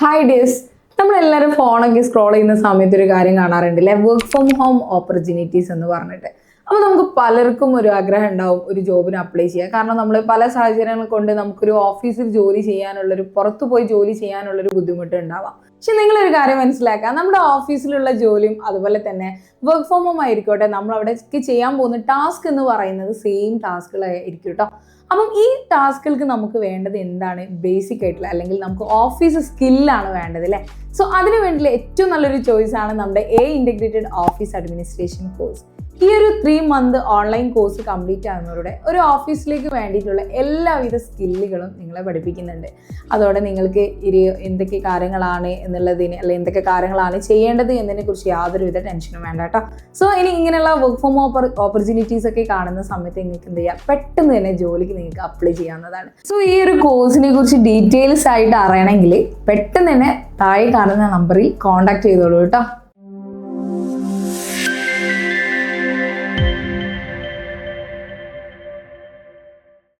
Hi ഡിയസ് നമ്മളെല്ലാവരും ഫോണൊക്കെ scroll ചെയ്യുന്ന സമയത്ത് ഒരു കാര്യം കാണാറുണ്ടല്ലേ വർക്ക് ഫ്രം ഹോം ഓപ്പർച്യൂണിറ്റീസ് എന്ന് പറഞ്ഞിട്ട്. അപ്പോൾ നമുക്ക് പലർക്കും ഒരു ആഗ്രഹം ഉണ്ടാവും ഒരു ജോബിന് അപ്ലൈ ചെയ്യാൻ. കാരണം നമ്മൾ പല സാഹചര്യങ്ങൾ കൊണ്ട് നമുക്കൊരു ഓഫീസിൽ ജോലി ചെയ്യാനുള്ളൊരു പുറത്തു പോയി ജോലി ചെയ്യാനുള്ളൊരു ബുദ്ധിമുട്ട് ഉണ്ടാവാം. പക്ഷെ നിങ്ങളൊരു കാര്യം മനസ്സിലാക്കുക നമ്മുടെ ഓഫീസിലുള്ള ജോലിയും അതുപോലെ തന്നെ വർക്ക് ഫ്രം ഹോം ആയിരിക്കോട്ടെ നമ്മൾ അവിടേക്ക് ചെയ്യാൻ പോകുന്ന ടാസ്ക് എന്ന് പറയുന്നത് സെയിം ടാസ്കുകളായിരിക്കും കേട്ടോ അപ്പം ഈ ടാസ്കുകൾക്ക് നമുക്ക് വേണ്ടത് എന്താണ്? ബേസിക് ആയിട്ടുള്ള അല്ലെങ്കിൽ നമുക്ക് ഓഫീസ് സ്കില്ലാണ് വേണ്ടത് അല്ലേ? സോ അതിനു വേണ്ടിയുള്ള ഏറ്റവും നല്ലൊരു ചോയ്സാണ് നമ്മുടെ a integrated office administration course ഈ ഒരു three month online course complete ആകുന്നവരുടെ ഒരു ഓഫീസിലേക്ക് വേണ്ടിയിട്ടുള്ള എല്ലാവിധ സ്കില്ലുകളും നിങ്ങളെ പഠിപ്പിക്കുന്നുണ്ട്. അതോടെ നിങ്ങൾക്ക് ഇരു എന്തൊക്കെ കാര്യങ്ങളാണ് എന്നുള്ളതിന് അല്ലെങ്കിൽ എന്തൊക്കെ കാര്യങ്ങളാണ് ചെയ്യേണ്ടത് എന്നതിനെ കുറിച്ച് യാതൊരുവിധ ടെൻഷനും വേണ്ട കേട്ടോ. സോ ഇനി ഇങ്ങനെയുള്ള വർക്ക് ഫ്രം ഓപ്പർ ഓപ്പർച്യൂണിറ്റീസ് ഒക്കെ കാണുന്ന സമയത്ത് നിങ്ങൾക്ക് എന്ത് ചെയ്യാം? പെട്ടെന്ന് തന്നെ ജോലിക്ക് നിങ്ങൾക്ക് അപ്ലൈ ചെയ്യാവുന്നതാണ്. സോ ഈ ഒരു കോഴ്സിനെ കുറിച്ച് ഡീറ്റെയിൽസ് ആയിട്ട് അറിയണമെങ്കിൽ പെട്ടെന്ന് തന്നെ താഴെ കാണുന്ന നമ്പറിൽ കോൺടാക്ട് ചെയ്തോളൂ കേട്ടോ.